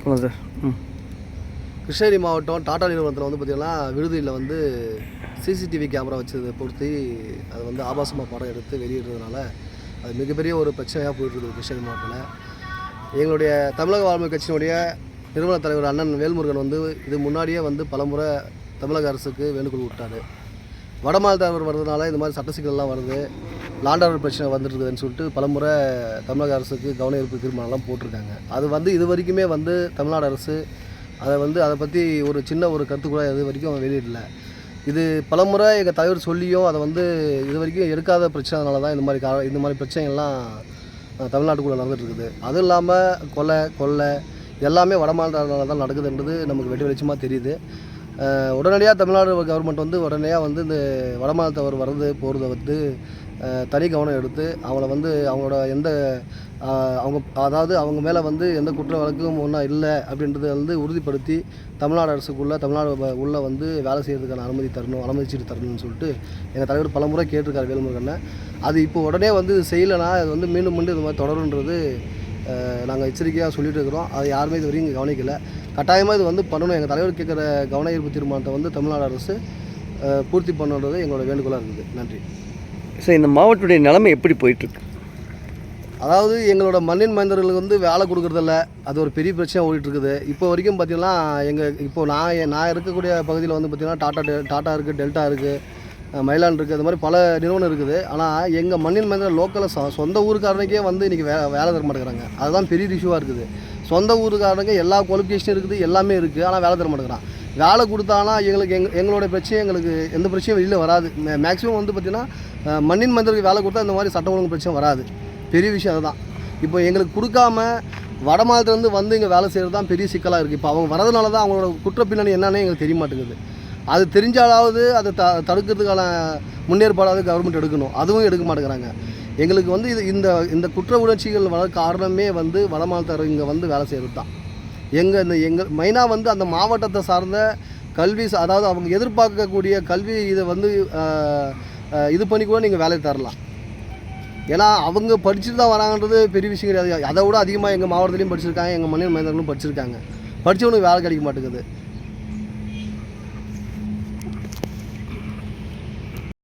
சொல்லுங்கள் சார் ம். கிருஷ்ணகிரி மாவட்டம் டாடா நிறுவனத்தில் வந்து பார்த்திங்கன்னா விடுதியில் வந்து சிசிடிவி கேமரா வச்சதை பொறுத்தி அது வந்து ஆபாசமாக படம் எடுத்து வெளியிடுறதுனால அது மிகப்பெரிய ஒரு பிரச்சனையாக போயிட்டுருக்குது கிருஷ்ணகிரி மாவட்டத்தில். எங்களுடைய தமிழக வாழ்மை கட்சியினுடைய நிறுவன தலைவர் அண்ணன் வேல்முருகன் வந்து இது முன்னாடியே வந்து பலமுறை தமிழக அரசுக்கு வேண்டுகோள் விட்டார். வடமாநிலத்தவர் வர்றதுனால இந்த மாதிரி சட்ட சிக்கல்லாம் வருது. லாண்டாவர் பிரச்சனை வந்துருக்குதுன்னு சொல்லிட்டு பலமுறை தமிழக அரசுக்கு கவன ஈர்ப்பு தீர்மானம்லாம் போட்டிருக்காங்க. அது வந்து இது வரைக்குமே வந்து தமிழ்நாடு அரசு அதை வந்து அதை பற்றி ஒரு சின்ன ஒரு கருத்து கூட இது வரைக்கும் அவங்க வெளியிடல. இது பலமுறை எங்கள் தலைவர் சொல்லியும் அதை வந்து இது வரைக்கும் எடுக்காத பிரச்சனைனால தான் இந்த மாதிரி கா இந்த மாதிரி பிரச்சனைகள்லாம் தமிழ்நாட்டுக்குள்ளே நடந்துட்டு இருக்குது அதுவும் இல்லாமல் கொலை கொள்ளை எல்லாமே வடமாநிலத்தால தான் நடக்குதுன்றது நமக்கு வெட்டி வெளிச்சமாக தெரியுது. உடனடியாக தமிழ்நாடு கவர்மெண்ட் வந்து உடனடியாக வந்து இந்த வடமாநிலத்தவர் வர்றது போகிறத வந்து தனி கவனம் எடுத்து அவங்கள வந்து அவங்களோட எந்த அவங்க அதாவது அவங்க மேலே வந்து எந்த குற்ற வழக்கும் ஒன்றா இல்லை அப்படின்றத வந்து உறுதிப்படுத்தி தமிழ்நாடு அரசுக்குள்ளே தமிழ்நாடு உள்ளே வந்து வேலை செய்கிறதுக்கான அனுமதி தரணும் அனுமதிச்சுட்டு தரணும்னு சொல்லிட்டு எங்கள் தலைவர் பலமுறை கேட்டிருக்காரு வேலுமுருகனை. அது இப்போ உடனே வந்து செய்யலைன்னா அது வந்து மீண்டும் மீண்டும் இது மாதிரி தொடருன்றது நாங்கள் எச்சரிக்கையாக சொல்லிட்டு இருக்கிறோம். அது யாருமே இது இங்கே கவனிக்கல. கட்டாயமாக இது வந்து பண்ணணும். எங்கள் தலைவர் கேட்குற கவன ஈர்ப்பு தீர்மானத்தை வந்து தமிழ்நாடு அரசு பூர்த்தி பண்ணுன்றது எங்களோட வேண்டுகோளாக இருக்குது. நன்றி. சார் இந்த மாவட்டத்துடைய நிலைமை எப்படி போயிட்டுருக்கு? அதாவது எங்களோட மண்ணின் மைந்தர்களுக்கு வந்து வேலை கொடுக்குறதில்ல. அது ஒரு பெரிய பிரச்சனை ஓடிட்டு இருக்குது இப்போ வரைக்கும் பார்த்தீங்கன்னா எங்கள் இப்போ நான் நான் இருக்கக்கூடிய பகுதியில் வந்து பார்த்தீங்கன்னா டாட்டா டாட்டா இருக்குது டெல்டா இருக்குது மயிலான் இருக்குது அது மாதிரி பல நிறுவனம் இருக்குது. ஆனால் எங்கள் மண்ணின் மைந்தர் லோக்கலில் சொ சொந்த ஊருக்காரனுக்கே வந்து இன்றைக்கி வே வேலை தர மாட்டேங்கிறாங்க. அதுதான் பெரிய இஷ்யூவாக இருக்குது. சொந்த ஊருக்காரனுக்கு எல்லா குவாலிஃபிகேஷனும் இருக்குது எல்லாமே இருக்குது ஆனால் வேலை தர மாட்டேங்கிறான். வேலை கொடுத்தானா எங்களுக்கு எங் எங்களோட பிரச்சனை எங்களுக்கு எந்த பிரச்சனையும் வெளியில் வராது. மேக்ஸிமம் வந்து பார்த்திங்கன்னா மண்ணின் மந்திருக்கு வேலை கொடுத்தா இந்த மாதிரி சட்ட ஒழுங்கு பிரச்சனை வராது. பெரிய விஷயம் அதுதான். இப்போ எங்களுக்கு கொடுக்காம வட மாநிலத்துலேருந்து வந்து இங்கே வேலை செய்கிறது தான் பெரிய சிக்கலாக இருக்குது இப்போ அவங்க வரதுனால தான் அவங்களோட குற்ற பின்னணி என்னன்னே எங்களுக்கு தெரிய மாட்டேங்குது. அது தெரிஞ்சாலாவது அதை த தடுக்கிறதுக்கான முன்னேற்பாடாவது கவர்மெண்ட் எடுக்கணும். அதுவும் எடுக்க மாட்டேங்கிறாங்க. எங்களுக்கு வந்து இது இந்த இந்த குற்ற உணர்ச்சிகள் வர காரணமே வந்து வட மாநிலத்தவர் இங்கே வந்து வேலை செய்கிறது தான் எங்கள் இந்த எங்கள் மெயினாக வந்து அந்த மாவட்டத்தை சார்ந்த கல்வி சா- அதாவது அவங்க எதிர்பார்க்கக்கூடிய கல்வி இதை வந்து இது பண்ணி கூட நீங்கள் வேலையை தரலாம். ஏன்னா அவங்க படிச்சுட்டு தான் வராங்கன்றது பெரிய விஷயம் கிடையாது. அதை விட அதிகமாக எங்கள் மாவட்டத்துலேயும் படிச்சிருக்காங்க எங்கள் மண்ணில் மனிதர்களும் படிச்சிருக்காங்க. படித்தவனுக்கு வேலை கிடைக்க மாட்டேங்குது.